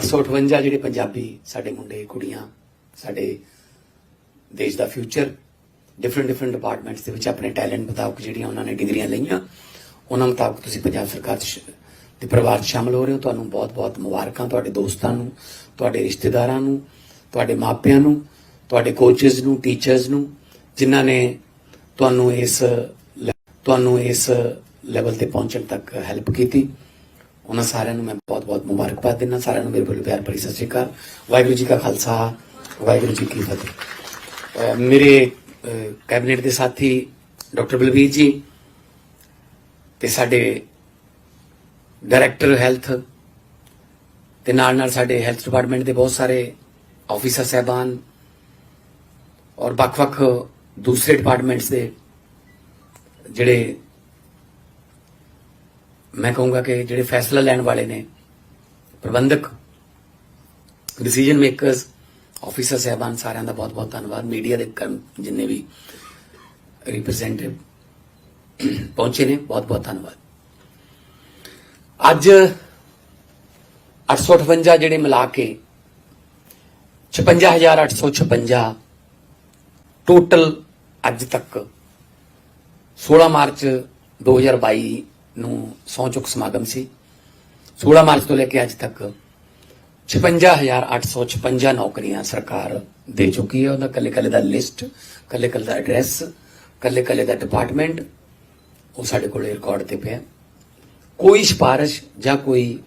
858 ਜਿਹੜੇ ਪੰਜਾਬੀ ਸਾਡੇ ਮੁੰਡੇ, ਕੁੜੀਆਂ, ਸਾਡੇ ਦੇਸ਼ ਦਾ ਫਿਊਚਰ ਡਿਫਰੈਂਟ ਡਿਫਰੈਂਟ ਡਿਪਾਰਟਮੈਂਟਸ ਦੇ ਵਿੱਚ ਆਪਣੇ ਟੈਲੈਂਟ ਮੁਤਾਬਕ ਜਿਹੜੀਆਂ ਉਹਨਾਂ ਨੇ ਡਿਗਰੀਆਂ ਲਈਆਂ, ਉਹਨਾਂ ਮੁਤਾਬਕ ਤੁਸੀਂ ਪੰਜਾਬ ਸਰਕਾਰ ਦੇ ਪਰਿਵਾਰ 'ਚ ਸ਼ਾਮਲ ਹੋ ਰਹੇ ਹੋ। ਤੁਹਾਨੂੰ ਬਹੁਤ-ਬਹੁਤ ਮੁਬਾਰਕਾਂ ਤੁਹਾਡੇ ਦੋਸਤਾਂ ਨੂੰ, ਤੁਹਾਡੇ ਰਿਸ਼ਤੇਦਾਰਾਂ ਨੂੰ, ਤੁਹਾਡੇ ਮਾਪਿਆਂ ਨੂੰ, ਤੁਹਾਡੇ ਕੋਚਸ ਨੂੰ ਟੀਚਰਸ ਨੂੰ, ਜਿਨ੍ਹਾਂ ਨੇ ਤੁਹਾਨੂੰ ਇਸ ਤੁਹਾਨੂੰ ਇਸ ਲੈਵਲ ਤੇ ਪਹੁੰਚਣ ਤੱਕ ਹੈਲਪ ਕੀਤੀ। ਉਹਨਾਂ ਸਾਰਿਆਂ ਨੂੰ ਮੈਂ ਬਹੁਤ-ਬਹੁਤ ਮੁਬਾਰਕਬਾਦ ਦਿੰਦਾ, ਸਾਰਿਆਂ ਨੂੰ ਮੇਰੇ ਵੱਲੋਂ ਪਿਆਰ ਭਰੀ ਸਤਿ ਸ਼੍ਰੀ ਅਕਾਲ। ਵਾਹਿਗੁਰੂ ਜੀ ਕਾ ਖਾਲਸਾ, ਵਾਹਿਗੁਰੂ ਜੀ ਕੀ ਫਤਿਹ। ਮੇਰੇ ਕੈਬਨਿਟ ਦੇ ਸਾਥੀ ਡਾਕਟਰ ਬਲਵੀਰ ਜੀ ਤੇ ਸਾਡੇ ਡਾਇਰੈਕਟਰ ਹੈਲਥ ਤੇ ਨਾਲ ਨਾਲ ਸਾਡੇ ਹੈਲਥ ਡਿਪਾਰਟਮੈਂਟ ਦੇ ਬਹੁਤ ਸਾਰੇ ਆਫੀਸਰ ਸਹਿਬਾਨ ਔਰ ਵੱਖ-ਵੱਖ ਦੂਸਰੇ ਡਿਪਾਰਟਮੈਂਟਸ ਦੇ ਜਿਹੜੇ ਮੈਂ ਕਹੂੰਗਾ ਕਿ ਜਿਹੜੇ ਫੈਸਲਾ ਲੈਣ ਵਾਲੇ ਨੇ, ਪ੍ਰਬੰਧਕ ਡਿਸੀਜਨ ਮੇਕਰਸ ਆਫੀਸਰ ਸਹਿਬਾਨ ਸਾਰਿਆਂ ਦਾ ਬਹੁਤ-ਬਹੁਤ ਧੰਨਵਾਦ। ਮੀਡੀਆ ਦੇ ਕਰਮ ਜਿੰਨੇ ਵੀ ਰਿਪਰੈਜ਼ੈਂਟੇਟਿਵ ਪਹੁੰਚੇ ਨੇ, ਬਹੁਤ-ਬਹੁਤ ਧੰਨਵਾਦ। ਅੱਜ 858 ਜਿਹੜੇ ਮਿਲਾ ਕੇ 56856 ਟੋਟਲ ਅੱਜ ਤੱਕ 16 ਮਾਰਚ 2022 ਨੂੰ ਸਹੁੰ ਚੁੱਕ ਸਮਾਗਮ ਸੀ। 16 ਮਾਰਚ ਤੋਂ ਲੈ ਕੇ ਅੱਜ ਤੱਕ 56856 ਨੌਕਰੀਆਂ ਸਰਕਾਰ ਦੇ ਚੁੱਕੀ ਹੈ। ਉਹਦਾ ਕੱਲੇ ਕੱਲੇ ਦਾ ਲਿਸਟ ਕੱਲੇ ਕੱਲੇ ਦਾ ਐਡਰੈਸ ਕੱਲੇ ਕੱਲੇ ਦਾ ਡਿਪਾਰਟਮੈਂਟ ਉਹ ਸਾਡੇ ਕੋਲ ਰਿਕਾਰਡ ਤੇ ਪਿਆ। ਕੋਈ ਸਿਫਾਰਿਸ਼ ਜਾਂ ਕੋਈ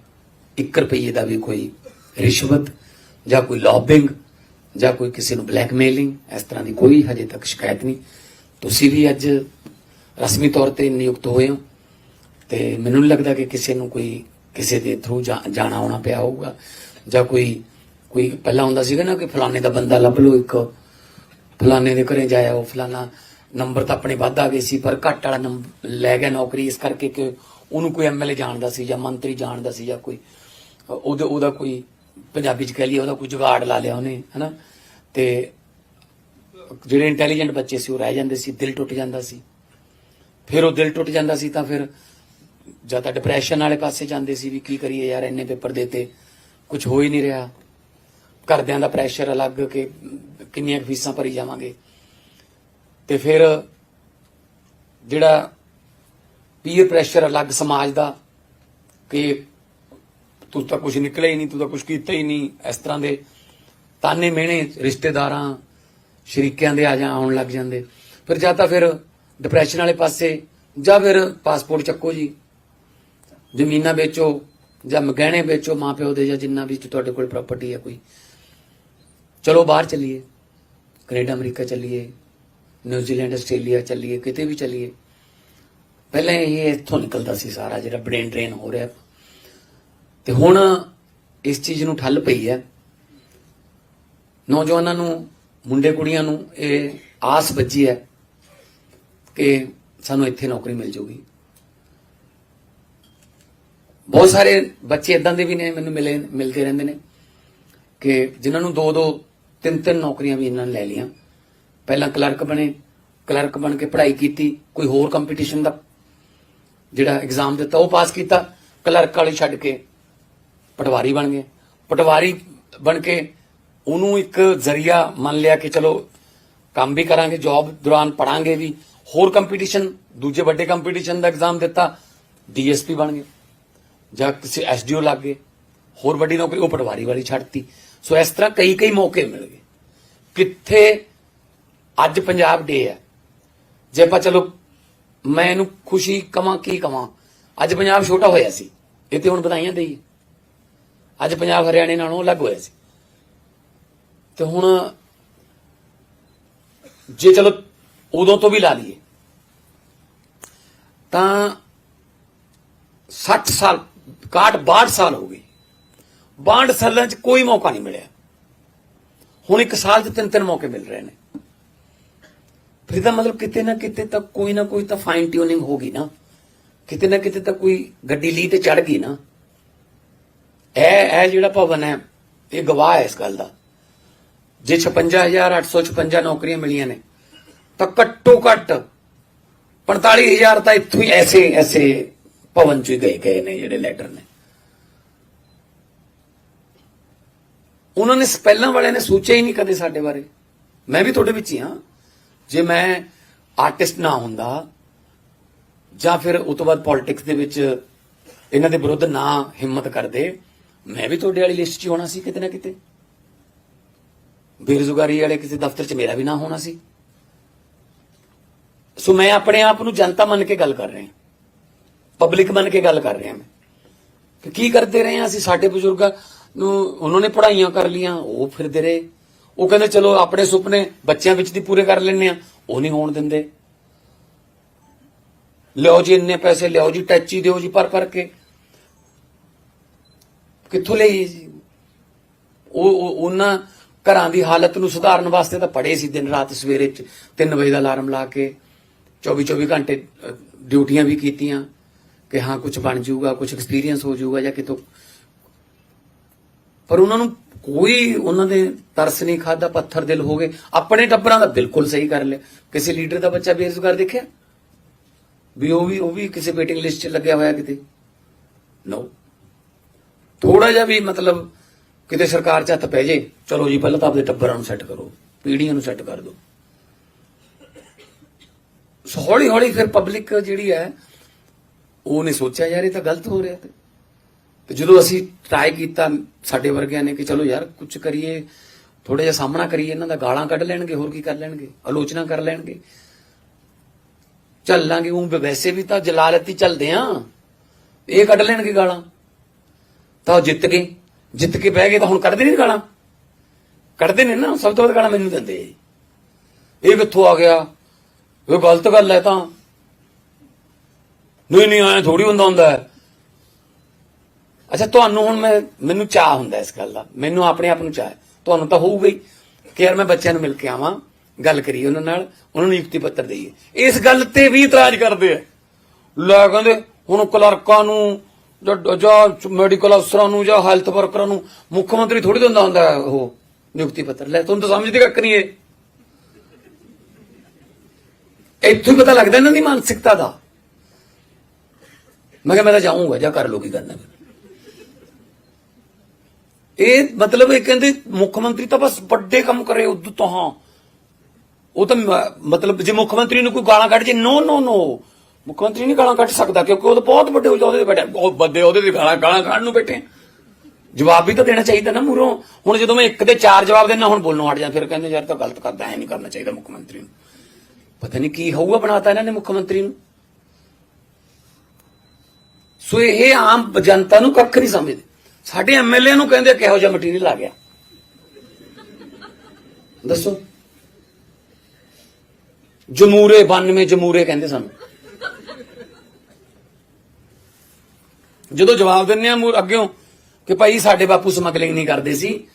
1 ਰੁਪਏ ਦਾ ਵੀ ਕੋਈ ਰਿਸ਼ਵਤ ਜਾਂ ਕੋਈ ਲੌਬਿੰਗ ਜਾਂ ਕੋਈ ਕਿਸੇ ਨੂੰ ਬਲੈਕਮੇਲਿੰਗ ਇਸ ਤਰ੍ਹਾਂ ਦੀ ਕੋਈ ਹਜੇ ਤੱਕ ਸ਼ਿਕਾਇਤ ਨਹੀਂ। ਤੁਸੀਂ ਵੀ ਅੱਜ ਰਸਮੀ ਤੌਰ ਤੇ ਨਿਯੁਕਤ ਹੋਏ ਹੋ। ਤੇ ਮੈਨੂੰ ਨਹੀਂ ਲੱਗਦਾ ਕਿ ਕਿਸੇ ਨੂੰ ਕੋਈ ਕਿਸੇ ਦੇ ਥਰੂ ਜਾਣਾ ਆਉਣਾ ਪਿਆ ਹੋਊਗਾ। ਜਾਂ ਕੋਈ ਕੋਈ ਪਹਿਲਾਂ ਹੁੰਦਾ ਸੀਗਾ ਨਾ ਕਿ ਫਲਾਣੇ ਦਾ ਬੰਦਾ ਲੱਭ ਲਓ ਇੱਕ। ਫਲਾਣੇ ਦੇ ਘਰੇ ਜਾਇਆ ਉਹ ਫਲਾਣਾ ਨੰਬਰ ਤਾਂ ਆਪਣੇ ਵੱਧ ਆ ਗਏ ਸੀ, ਪਰ ਘੱਟ ਵਾਲਾ ਨੰਬਰ ਲੈ ਗਿਆ ਨੌਕਰੀ ਇਸ ਕਰਕੇ ਕਿ ਉਹਨੂੰ ਕੋਈ ਐਮਐਲਏ ਜਾਣਦਾ ਸੀ ਜਾਂ ਮੰਤਰੀ ਜਾਣਦਾ ਸੀ ਜਾਂ ਕੋਈ, ਉਹਦੇ, ਉਹਦਾ ਕੋਈ ਪੰਜਾਬੀ ਚ ਕਹਿ ਲਈਏ ਉਹਦਾ ਕੋਈ ਜੁਗਾੜ ਲਾ ਲਿਆ ਉਹਨੇ, ਹਨਾ? ਤੇ ਜਿਹੜੇ ਇੰਟੈਲੀਜੈਂਟ ਬੱਚੇ ਸੀ ਉਹ ਰਹਿ ਜਾਂਦੇ ਸੀ, ਦਿਲ ਟੁੱਟ ਜਾਂਦਾ ਸੀ। ਫਿਰ ਉਹ ਦਿਲ ਟੁੱਟ ਜਾਂਦਾ ਸੀ ਤਾਂ ਫਿਰ ਜਾਂ ਤਾਂ ਡਿਪਰੈਸ਼ਨ ਵਾਲੇ ਪਾਸੇ ਜਾਂਦੇ ਸੀ ਵੀ ਕੀ ਕਰੀਏ ਯਾਰ, ਇੰਨੇ ਪੇਪਰ ਦੇਤੇ ਕੁਝ ਹੋ ਹੀ ਨਹੀਂ ਰਿਹਾ। ਘਰਦਿਆਂ ਦਾ ਪ੍ਰੈਸ਼ਰ ਅਲੱਗ ਕਿ ਕਿੰਨੀਆਂ ਕੁ ਫੀਸਾਂ ਭਰੀ ਜਾਵਾਂਗੇ। ਤੇ ਫਿਰ ਜਿਹੜਾ ਪੀਅਰ ਪ੍ਰੈਸ਼ਰ ਅਲੱਗ ਸਮਾਜ ਦਾ ਕਿ ਤੂੰ ਤਾਂ ਕੁਝ ਨਿਕਲਿਆ ਹੀ ਨਹੀਂ, ਤੂੰ ਤਾਂ ਕੁਝ ਕੀਤਾ ਹੀ ਨਹੀਂ, ਇਸ ਤਰ੍ਹਾਂ ਦੇ ਤਾਨੇ ਮਿਹਣੇ ਰਿਸ਼ਤੇਦਾਰਾਂ, ਸ਼ਰੀਕਿਆਂ ਦੇ ਆ ਜਾ ਆਉਣ ਲੱਗ ਜਾਂਦੇ। ਫਿਰ ਜਾਂ ਤਾਂ ਫਿਰ ਡਿਪਰੈਸ਼ਨ ਵਾਲੇ ਪਾਸੇ ਜਾਂ ਫਿਰ ਪਾਸਪੋਰਟ ਚੱਕੋ ਜੀ। ਜ਼ਮੀਨਾਂ ਵੇਚੋ ਜਾਂ ਗਹਿਣੇ ਵੇਚੋ, ਮਾਪਿਓ ਦੇ ਜਾਂ ਜਿੰਨਾ ਵੀ ਤੁਹਾਡੇ ਕੋਲ ਪ੍ਰਾਪਰਟੀ ਹੈ ਕੋਈ। ਚਲੋ ਬਾਹਰ ਚੱਲੀਏ। ਕੈਨੇਡਾ, ਅਮਰੀਕਾ ਚੱਲੀਏ। ਨਿਊਜ਼ੀਲੈਂਡ ਆਸਟ੍ਰੇਲੀਆ ਚੱਲੀਏ, ਕਿਤੇ ਵੀ ਚੱਲੀਏ। ਪਹਿਲਾਂ ਇਹ ਇੱਥੋਂ ਨਿਕਲਦਾ ਸੀ ਸਾਰਾ ਜਿਹੜਾ ਬ੍ਰੇਨ ਡਰੇਨ ਹੋ ਰਿਹਾ। ਤੇ ਹੁਣ ਇਸ ਚੀਜ਼ ਨੂੰ ਠੱਲ ਪਈ ਹੈ। ਨੌਜਵਾਨਾਂ ਨੂੰ, ਮੁੰਡੇ ਕੁੜੀਆਂ ਨੂੰ ਇਹ ਆਸ ਬੱਜੀ ਹੈ ਕਿ ਸਾਨੂੰ ਇੱਥੇ ਨੌਕਰੀ ਮਿਲ ਜੂਗੀ। ਬਹੁਤ ਸਾਰੇ ਬੱਚੇ ਇਦਾਂ ਦੇ ਵੀ ਨੇ, ਮੈਨੂੰ ਮਿਲੇ, ਮਿਲਦੇ ਰਹਿੰਦੇ ਨੇ ਕਿ ਜਿਨ੍ਹਾਂ ਨੂੰ ਦੋ ਦੋ ਤਿੰਨ ਤਿੰਨ ਨੌਕਰੀਆਂ ਵੀ ਇਹਨਾਂ ਨੇ ਲੈ ਲਈਆਂ। ਪਹਿਲਾਂ ਕਲਰਕ ਬਣੇ, ਕਲਰਕ ਬਣ ਕੇ ਪੜ੍ਹਾਈ ਕੀਤੀ, ਕੋਈ ਹੋਰ ਕੰਪੀਟੀਸ਼ਨ ਦਾ ਜਿਹੜਾ ਐਗਜ਼ਾਮ ਦਿੱਤਾ, ਉਹ ਪਾਸ ਕੀਤਾ, ਕਲਰਕ ਵਾਲੀ ਛੱਡ ਕੇ ਪਟਵਾਰੀ ਬਣ ਗਏ। ਪਟਵਾਰੀ ਬਣ ਕੇ ਉਹਨੂੰ ਇੱਕ ਜ਼ਰੀਆ ਮੰਨ ਲਿਆ ਕਿ ਚਲੋ ਕੰਮ ਵੀ ਕਰਾਂਗੇ ਜੌਬ ਦੌਰਾਨ ਪੜਾਂਗੇ ਵੀ। ਹੋਰ ਕੰਪੀਟੀਸ਼ਨ ਦੂਜੇ ਵੱਡੇ ਕੰਪੀਟੀਸ਼ਨ ਦਾ ਐਗਜ਼ਾਮ ਦਿੱਤਾ ਡੀਐਸਪੀ ਬਣ ਗਏ। ਜਾਂ ਕਿਸੇ ਐਸਡੀਓ ਲੱਗ ਗਏ, ਹੋਰ ਵੱਡੀ ਨੌਕਰੀ, ਉਹ ਪਟਵਾਰੀ ਵਾਲੀ ਛੱਡਤੀ। ਸੋ ਇਸ ਤਰ੍ਹਾਂ ਕਈ ਕਈ ਮੌਕੇ ਮਿਲ ਗਏ। ਕਿੱਥੇ ਅੱਜ ਪੰਜਾਬ ਡੇ ਹੈ। ਜੇ ਆਪਾਂ ਚਲੋ, ਮੈਂ ਇਹਨੂੰ ਖੁਸ਼ੀ ਕਵਾਂ, ਕੀ ਕਵਾਂ? ਅੱਜ ਪੰਜਾਬ ਛੋਟਾ ਹੋਇਆ ਸੀ। ਇਹ ਤੇ ਹੁਣ ਵਧਾਈਆਂ ਦੇਈ ਅੱਜ ਪੰਜਾਬ ਹਰਿਆਣੇ ਨਾਲੋਂ ਅਲੱਗ ਹੋਇਆ ਸੀ। ਤੇ ਹੁਣ ਜੇ ਚਲੋ ਉਦੋਂ ਤੋਂ ਵੀ ਲਾ ਲਈਏ, ਤਾਂ 60 ਸਾਲ 61 62 ਸਾਲ ਹੋ ਗਏ 62 ਸਾਲਾਂ 'ਚ ਕੋਈ ਮੌਕਾ ਨਹੀਂ ਮਿਲਿਆ। ਹੁਣ ਇੱਕ ਸਾਲ 'ਚ ਤਿੰਨ ਤਿੰਨ ਮੌਕੇ ਮਿਲ ਰਹੇ ਨੇ। ਫਿਰ ਇਹਦਾ ਮਤਲਬ ਕਿਤੇ ਨਾ ਕਿਤੇ ਤਾਂ ਕੋਈ ਨਾ ਕੋਈ ਤਾਂ ਫਾਈਨ ਟਿਊਨਿੰਗ ਹੋ ਗਈ ਨਾ। ਕਿਤੇ ਨਾ ਕਿਤੇ ਤਾਂ ਕੋਈ ਗੱਡੀ ਲੀ ਤੇ ਚੜ ਗਈ ਨਾ। ਇਹ ਇਹ ਜਿਹੜਾ ਭਵਨ ਹੈ, ਇਹ ਗਵਾਹ ਹੈ ਇਸ ਗੱਲ ਦਾ। ਜੇ 56856 ਨੌਕਰੀਆਂ ਮਿਲੀਆਂ ਨੇ, ਤਾਂ ਘੱਟੋ ਘੱਟ 45000 ਤਾਂ ਇੱਥੋਂ ਹੀ ਐਸੇ ਐਸੇ ਭਵਨ ਚ ਹੀ ਗਏ ਗਏ ਨੇ ਜਿਹੜੇ ਲੈਟਰ ਨੇ। ਉਹਨਾਂ ਨੇ ਪਹਿਲਾਂ ਵਾਲਿਆਂ ਨੇ ਸੋਚਿਆ ਹੀ ਨਹੀਂ ਕਦੇ ਸਾਡੇ ਬਾਰੇ। ਮੈਂ ਵੀ ਤੁਹਾਡੇ ਵਿੱਚ ਹੀ ਹਾਂ। ਜੇ ਮੈਂ ਆਰਟਿਸਟ ਨਾ ਹੁੰਦਾ, ਜਾਂ ਫਿਰ ਉਸ ਤੋਂ ਬਾਅਦ ਪੋਲਿਟਿਕਸ ਦੇ ਵਿੱਚ ਇਹਨਾਂ ਦੇ ਵਿਰੁੱਧ ਨਾ ਹਿੰਮਤ ਕਰਦੇ, ਮੈਂ ਵੀ ਤੁਹਾਡੇ ਵਾਲੀ ਲਿਸਟ 'ਚ ਹੀ ਹੋਣਾ ਸੀ ਕਿਤੇ ਨਾ ਕਿਤੇ। ਬੇਰੁਜ਼ਗਾਰੀ ਵਾਲੇ ਕਿਸੇ ਦਫ਼ਤਰ 'ਚ ਮੇਰਾ ਵੀ ਨਾ ਹੋਣਾ ਸੀ। ਸੋ ਮੈਂ ਆਪਣੇ ਆਪ ਨੂੰ ਜਨਤਾ ਮੰਨ ਕੇ ਗੱਲ ਕਰ ਰਿਹਾ। ਪਬਲਿਕ ਮੰਨ ਕੇ ਗੱਲ ਕਰ ਰਿਹਾ ਮੈਂ। ਕਿ ਕੀ ਕਰਦੇ ਰਹੇ ਹਾਂ ਅਸੀਂ? ਸਾਡੇ ਬਜ਼ੁਰਗਾਂ ਨੂੰ ਉਹਨਾਂ ਨੇ ਪੜ੍ਹਾਈਆਂ ਕਰ ਲੀਆਂ ਉਹ ਫਿਰਦੇ ਰਹੇ। ਉਹ ਕਹਿੰਦੇ, ਚਲੋ, ਆਪਣੇ ਸੁਪਨੇ ਬੱਚਿਆਂ ਵਿੱਚ ਦੀ ਪੂਰੇ ਕਰ ਲੈਣੇ ਆ ਉਹ ਨਹੀਂ ਹੋਣ ਦਿੰਦੇ। ਲਿਓ ਜੀ ਇੰਨੇ ਪੈਸੇ ਲਿਓ ਜੀ ਟੈਚੀ ਦਿਓ ਜੀ ਪਰ ਪਰ ਕੇ। ਕਿੱਥੋਂ ਲਈ ਜੀ? ਉਹ ਉਹਨਾਂ ਘਰਾਂ ਦੀ ਹਾਲਤ ਨੂੰ ਸੁਧਾਰਨ ਵਾਸਤੇ ਤਾਂ ਪੜੇ ਸੀ ਦਿਨ ਰਾਤ ਸਵੇਰੇ 3 ਵਜੇ ਦਾ ਅਲਾਰਮ ਲਾ ਕੇ 24 24 ਘੰਟੇ ਡਿਊਟੀਆਂ ਵੀ ਕੀਤੀਆਂ। ਕਿ ਹਾਂ ਕੁਝ ਬਣ ਜਾਊਗਾ ਕੁਝ ਐਕਸਪੀਰੀਅੰਸ ਹੋ ਜਾਊਗਾ ਜਾਂ ਕਿਤੋਂ। ਪਰ ਉਹਨਾਂ ਨੂੰ ਕੋਈ ਉਹਨਾਂ ਦੇ ਤਰਸ ਨਹੀਂ ਖਾਦਾ ਪੱਥਰ ਦਿਲ ਹੋ ਗਏ। ਆਪਣੇ ਟੱਬਰਾਂ ਦਾ ਬਿਲਕੁਲ ਸਹੀ ਕਰ ਲਿਆ। ਕਿਸੇ ਲੀਡਰ ਦਾ ਬੱਚਾ ਬੇਰੁਜ਼ਗਾਰ ਦੇਖਿਆ? ਵੀ ਉਹ ਵੀ ਉਹ ਵੀ ਕਿਸੇ ਵੇਟਿੰਗ ਲਿਸਟ 'ਚ ਲੱਗਿਆ ਹੋਇਆ ਕਿਤੇ? ਨੋ ਥੋੜਾ ਜਿਹਾ ਵੀ ਮਤਲਬ ਕਿਤੇ ਸਰਕਾਰ 'ਚ ਹੱਥ ਪੈ ਜੇ, ਚਲੋ ਜੀ, ਪਹਿਲਾਂ ਤਾਂ ਆਪਦੇ ਟੱਬਰਾਂ ਨੂੰ ਸੈੱਟ ਕਰੋ, ਪੀੜ੍ਹੀਆਂ ਨੂੰ ਸੈੱਟ ਕਰ ਦਿਓ। ਹੌਲੀ ਹੌਲੀ ਫਿਰ ਪਬਲਿਕ ਜਿਹੜੀ ਹੈ ਉਹਨੇ ਸੋਚਿਆ ਯਾਰ, ਇਹ ਤਾਂ ਗਲਤ ਹੋ ਰਿਹਾ ਤੇ। ਜਦੋਂ ਅਸੀਂ ਟਰਾਈ ਕੀਤਾ ਸਾਡੇ ਵਰਗਿਆਂ ਨੇ ਕਿ ਚਲੋ ਯਾਰ ਕੁਝ ਕਰੀਏ ਥੋੜਾ ਜਿਹਾ ਸਾਹਮਣਾ ਕਰੀਏ, ਇਹਨਾਂ ਦਾ ਗਾਲਾਂ ਕੱਢ ਲੈਣਗੇ, ਹੋਰ ਕੀ ਕਰ ਲੈਣਗੇ, ਆਲੋਚਨਾ ਕਰ ਲੈਣਗੇ। ਚੱਲਾਂਗੇ ਉਹ ਵੈਸੇ ਵੀ ਤਾਂ ਜਲਾਲਤੀ ਚੱਲਦੇ ਆ। ਇਹ ਕੱਢ ਲੈਣਗੇ ਗਾਲਾਂ। ਤਾਂ ਉਹ ਜਿੱਤ ਗਏ। ਜਿੱਤ ਕੇ ਬਹਿ ਗਏ ਤਾਂ ਹੁਣ ਕੱਢਦੇ ਨਹੀਂ ਗਾਲਾਂ। ਕੱਢਦੇ ਨੇ ਨਾ, ਸਭ ਤੋਂ ਵੱਧ ਗਾਲਾਂ ਮੈਨੂੰ ਦਿੰਦੇ। ਜੀ। ਇਹ ਕਿੱਥੋਂ ਆ ਗਿਆ? ਇਹ ਗਲਤ ਗੱਲ ਹੈ ਤਾਂ। ਨਹੀਂ ਨਹੀਂ ਆਇਆ ਥੋੜੀ ਹੁੰਦਾ ਹੁੰਦਾ ਹੈ। ਅੱਛਾ, ਤੁਹਾਨੂੰ ਹੁਣ ਮੈਂ, ਮੈਨੂੰ ਚਾਹ ਹੁੰਦਾ ਇਸ ਗੱਲ ਦਾ। ਮੈਨੂੰ ਆਪਣੇ ਆਪ ਨੂੰ ਚਾਹ ਤੁਹਾਨੂੰ ਤਾਂ ਹੋਊਗਾ ਹੀ ਕਿ ਯਾਰ ਮੈਂ ਬੱਚਿਆਂ ਨੂੰ ਮਿਲ ਕੇ ਆਵਾਂ, ਗੱਲ ਕਰੀਏ ਉਹਨਾਂ ਨਾਲ, ਉਹਨਾਂ ਨੂੰ ਨਿਯੁਕਤੀ ਪੱਤਰ ਦਈਏ। ਇਸ ਗੱਲ ਤੇ ਵੀ ਇਤਰਾਜ਼ ਕਰਦੇ ਆ। ਲੈ ਕਹਿੰਦੇ, ਹੁਣ ਕਲਰਕਾਂ ਨੂੰ ਜਾਂ- ਮੈਡੀਕਲ ਅਫਸਰਾਂ ਨੂੰ ਜਾਂ ਹੈਲਥ ਵਰਕਰਾਂ ਨੂੰ ਮੁੱਖ ਮੰਤਰੀ ਥੋੜੀ ਦਿੰਦਾ ਹੁੰਦਾ ਹੈ ਉਹ ਨਿਯੁਕਤੀ ਪੱਤਰ। ਲੈ, ਤੁਹਾਨੂੰ ਤਾਂ ਸਮਝਦੇ ਕੱਖ ਨਹੀਂ ਇਹ ਇੱਥੋਂ ਪਤਾ ਲੱਗਦਾ ਇਹਨਾਂ ਦੀ ਮਾਨਸਿਕਤਾ ਦਾ। ਮੈਂ ਕਿਹਾ, ਮੈਂ ਤਾਂ ਜਾਊਂਗਾ, ਜਾਂ ਕਰ ਲੋ ਕੀ ਕਰਨਾ ਫਿਰ ਇਹ ਮਤਲਬ ਇਹ ਕਹਿੰਦੇ, ਮੁੱਖ ਮੰਤਰੀ ਤਾਂ ਬਸ ਵੱਡੇ ਕੰਮ ਕਰੇ ਉਦੋਂ ਤੋਂ, ਹਾਂ। ਉਹ ਤਾਂ ਮਤਲਬ ਜੇ ਮੁੱਖ ਮੰਤਰੀ ਨੂੰ ਕੋਈ ਗਾਲਾਂ ਕੱਢ ਜੇ, ਨੋ ਨੋ ਨੋ। ਮੁੱਖ ਮੰਤਰੀ ਨਹੀਂ ਗਾਲਾਂ ਕੱਢ ਸਕਦਾ, ਕਿਉਂਕਿ ਉਹ ਤਾਂ ਬਹੁਤ ਵੱਡੇ ਉਹਦੇ ਤੇ ਬੈਠੇ ਬਹੁਤ ਵੱਡੇ ਉਹਦੇ ਤੇ ਗਾਲਾਂ ਗਾਲਾਂ ਕੱਢਣ ਨੂੰ ਬੈਠੇ ਜਵਾਬ ਵੀ ਤਾਂ ਦੇਣਾ ਚਾਹੀਦਾ ਨਾ ਮੂਰੋਂ ਹੁਣ ਜਦੋਂ ਮੈਂ ਇੱਕ ਦੇ ਚਾਰ ਜਵਾਬ ਦੇਣਾ ਹੁਣ ਬੋਲਣੋਂ ਹਟ ਜਾ, ਫਿਰ ਕਹਿੰਦੇ, ਯਾਰ ਤਾਂ ਗਲਤ ਕਰਦਾ, ਐ ਨਹੀਂ ਕਰਨਾ ਚਾਹੀਦਾ ਮੁੱਖ ਮੰਤਰੀ ਨੂੰ। ਪਤਾ ਨਹੀਂ ਕੀ ਹੋਊਗਾ, ਬਣਾਤਾ ਇਹਨਾਂ ਨੇ ਮੁੱਖ ਮੰਤਰੀ ਨੂੰ। ਸੋ ਇਹ ਆਮ ਜਨਤਾ ਨੂੰ ਕੱਖ ਨਹੀਂ ਸਮਝਦੇ। ਸਾਡੇ ਐਮਐਲਏ ਨੂੰ ਕਹਿੰਦੇ ਕਿਹੋ ਜਿਹਾ ਮਟੀਰੀਅਲ ਆ ਗਿਆ। ਦੱਸੋ। ਜਮੂਰੇ 92 ਜਮੂਰੇ ਕਹਿੰਦੇ ਸਾਨੂੰ। ਜਦੋਂ ਜਵਾਬ ਦਿੰਨੇ ਆ ਮੂਰ ਅੱਗਿਓਂ ਕਿ ਭਾਈ ਸਾਡੇ ਬਾਪੂ ਸਮਗਲਿੰਗ ਨਹੀਂ ਕਰਦੇ ਸੀ,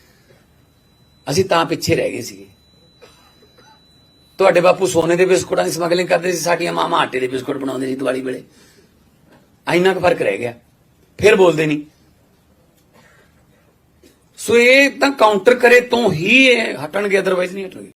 ਅਸੀਂ ਤਾਂ ਪਿੱਛੇ ਰਹਿ ਗਏ ਸੀਗੇ। ਤੁਹਾਡੇ ਬਾਪੂ ਸੋਨੇ ਦੇ ਬਿਸਕੁਟਾਂ ਦੀ ਸਮਗਲਿੰਗ ਕਰਦੇ ਸੀ, ਸਾਡੀਆਂ ਮਾਮਾ ਆਟੇ ਦੇ ਬਿਸਕੁਟ ਬਣਾਉਂਦੇ ਸੀ ਦੀਵਾਲੀ ਵੇਲੇ। ਇੰਨਾ ਕੁ ਫ਼ਰਕ ਰਹਿ ਗਿਆ। ਫਿਰ ਬੋਲਦੇ ਨਹੀਂ ਸੋ ਇਹ ਤਾਂ ਕਾਊਂਟਰ ਕਰੇ, ਤੋਂ ਹੀ ਇਹ ਹਟਣਗੇ ਅਦਰਵਾਈਜ਼ ਨਹੀਂ ਹਟਣਗੇ।